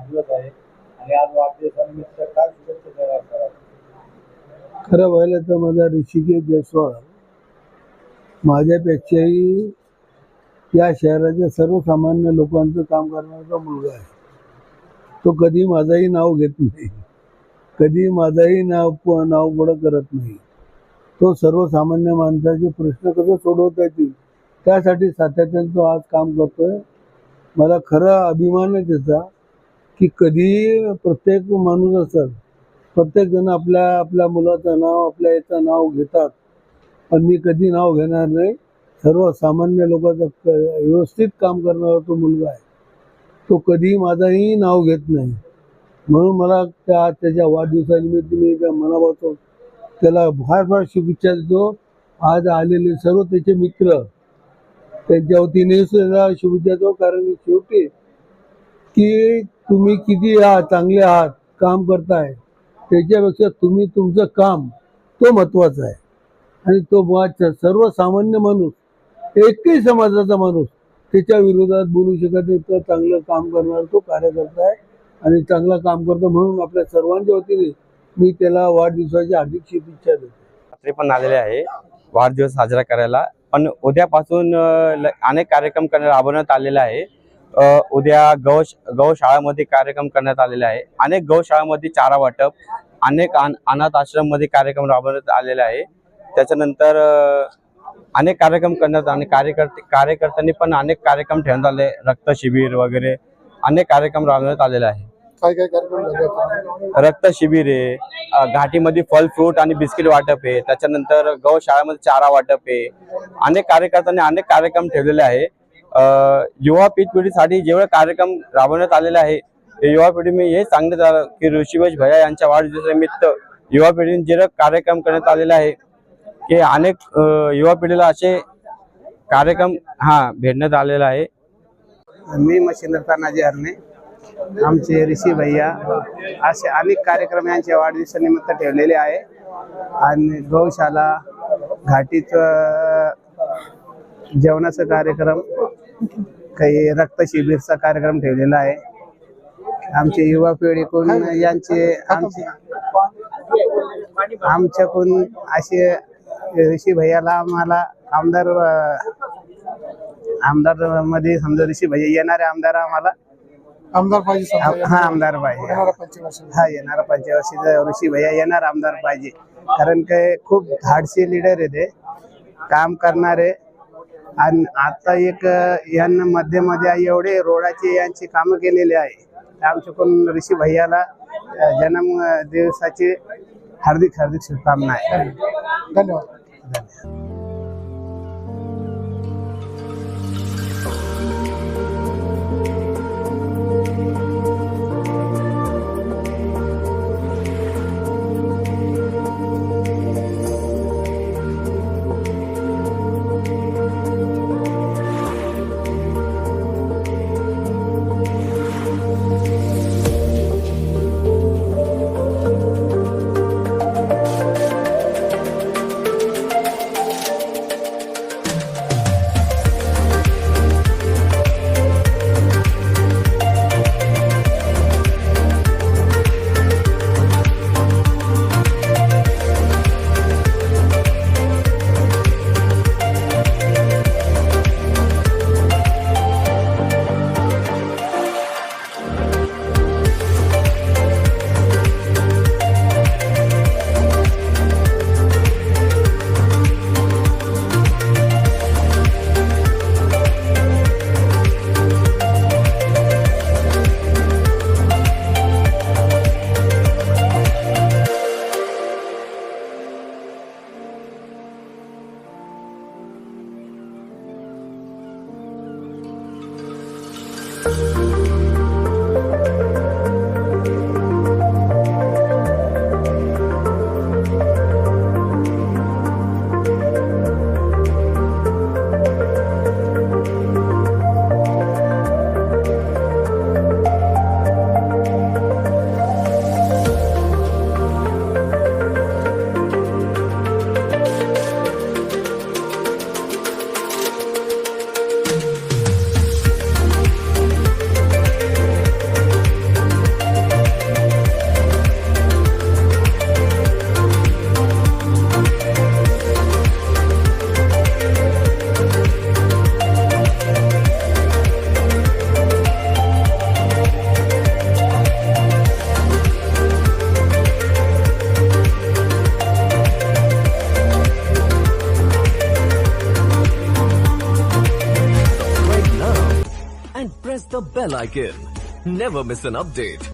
वाढदिवस आहे. आणि आज वाढदिवसानिमित्त काय शुभेच्छा देणार सर? खरं व्हायला तर माझा ऋषिकेश जयस्वाल माझ्यापेक्षाही या शहराच्या सर्वसामान्य लोकांचं काम करणारा मुलगा आहे. तो कधी माझंही नाव घेत नाही. कधी माझाही नाव नाव पुढं करत नाही. तो सर्वसामान्य माणसाचे प्रश्न कसे सोडवता येतील? त्यासाठी सातत्याने तो आज काम करतोय. मला खरा अभिमान आहे त्याचा. की कधी प्रत्येक माणूस असतात प्रत्येक जण आपल्या आपल्या मुलाचं नाव आपल्या याचं नाव घेतात. पण मी कधी नाव घेणार नाही. सर्व सामान्य लोकांचं क- व्यवस्थित काम करणारा तो मुलगा आहे. तो कधी माझाही नाव घेत नाही. म्हणून मला त्या त्याच्या वाढदिवसानिमित्त मी त्या मनापासून त्याला फार फार शुभेच्छा देतो. आज आलेले सर्व त्याचे मित्र त्यांच्या वतीने सुद्धा शुभेच्छा देतो. कारण की शेवटी की तुम्ही किती आहात चांगले आहात काम करताय त्याच्यापेक्षा तुम्ही तुमचं काम तो महत्त्वाचा आहे. आणि तो मुळात सर्वसामान्य माणूस एकही समाजाचा माणूस त्याच्या विरोधात बोलू शकत नाही. तर चांगलं काम करणारा तो कार्यकर्ता आहे. आणि चांगलं काम करतो म्हणून आपल्या सर्वांच्या वतीने मी त्याला वाढदिवसाची हार्दिक शुभेच्छा देतो. रात्री पण आलेले आहे. वाढदिवस साजरा करायला. पण उद्यापासून ल- अनेक कार्यक्रम करण्यात राबवण्यात आलेला आहे. उद्या गौ गौशाळामध्ये कार्यक्रम करण्यात आलेले आहे. अनेक गौशाळामध्ये चारा वाटप अनेक अन- अनाथ आश्रममध्ये कार्यक्रम राबवण्यात आलेले आहे. त्याच्यानंतर अनेक कार्यक्रम करण्यात आणि कार्यकर्ते कार्यकर्त्यांनी पण अनेक कार्यक्रम ठेवण्यात आले. रक्त शिबिर वगैरे अनेक कार्यक्रम राबवण्यात आलेले आहे. काय काय कार्यक्रम? रक्त शिबिर आहे. घाटीमध्ये फल फ्रूट आणि बिस्किट वाटप आहे. त्याच्यानंतर गौशाळामध्ये चारा वाटप आहे. अनेक कार्यकर्त्यांनी अनेक कार्यक्रम ठेवलेले आहे. युवा पीठ पिढीसाठी जेवढे कार्यक्रम राबवण्यात आलेले आहे युवा पिढी मी हे सांगण्यात आलं की ऋषिवेश भैया यांच्या वाढदिवसानिमित्त युवा पिढीने जे कार्यक्रम करण्यात आलेले आहे की अनेक युवा पिढीला असे कार्यक्रम हा भेटण्यात आलेला आहे. मी मच्छिंद्र तानाजी हरणे आमचे ऋषी भैया असे अनेक कार्यक्रम यांच्या वाढदिवसानिमित्त ठेवलेले आहे. आणि गौशाला घाटीचं जेवणाचा कार्यक्रम काही रक्त शिबिरचा कार्यक्रम ठेवलेला आहे. आमचे युवा पिढीकडून यांचे आमचे आमच्याकडून असे ऋषी भैयाला आम्हाला आमदार आमदारमध्ये समजा ऋषी भैया येणारे आमदार आम्हाला आमदार पाहिजे हा आमदार पाहिजे. हा येणारा पंचवर्षीचा ऋषी भैया येणार आमदार पाहिजे. कारण काय खूप धाडसी लिडर आहे ते. काम करणारे आणि आता एक यांना मध्ये मध्ये एवढे रोडाचे यांची कामं केलेली आहे. आमच्याकडून ऋषी भैयाला जन्म दिवसाचे दिवसाची हार्दिक हार्दिक शुभकामना आहे. धन्यवाद. Bell icon. Never miss an update.